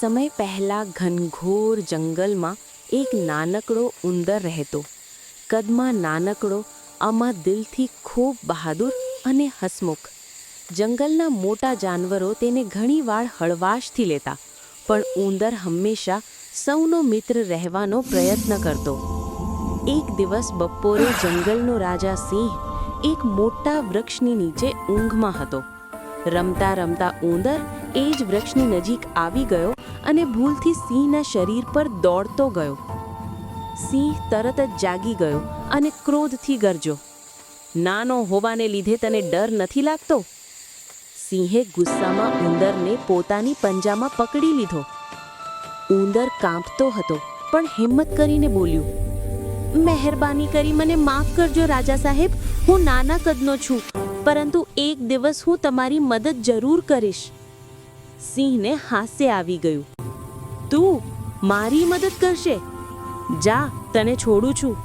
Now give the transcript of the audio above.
સમય પહેલાં ઘનઘોર જંગલમાં એક નાનકડો ઉંદર રહેતો. કદમાં નાનકડો, આમાં દિલથી ખૂબ બહાદુર અને હસમુખ. જંગલના મોટા જાનવરો તેને ઘણીવાર હળવાશથી લેતા, પણ ઉંદર હંમેશા સૌનો મિત્ર રહેવાનો પ્રયત્ન કરતો. એક દિવસ બપોરે જંગલનો રાજા સિંહ એક મોટા વૃક્ષની નીચે ઊંઘમાં હતો. રમતા રમતા ઉંદર એ જ વૃક્ષની નજીક આવી ગયો અને ભૂલથી સિંહના શરીર પર દોડતો ગયો. સિંહ તરત જ જાગી ગયો અને ક્રોધથી ગરજો. નાનો હોવાને લીધે તને ડર નથી લાગતો? સિંહે ગુસ્સામાં ઉંદરને પોતાની પંજામાં પકડી લીધો. ઉંદર કાંપતો હતો, પણ હિંમત કરીને બોલ્યું, મહેરબાની કરી મને માફ કરજો રાજા સાહેબ, હું નાના કદનો છું, પરંતુ એક દિવસ હું તમારી મદદ જરૂર કરીશ. સિંહને હાસ્ય આવી ગયું. તું મારી મદદ કરશે. જા તને છોડું છું.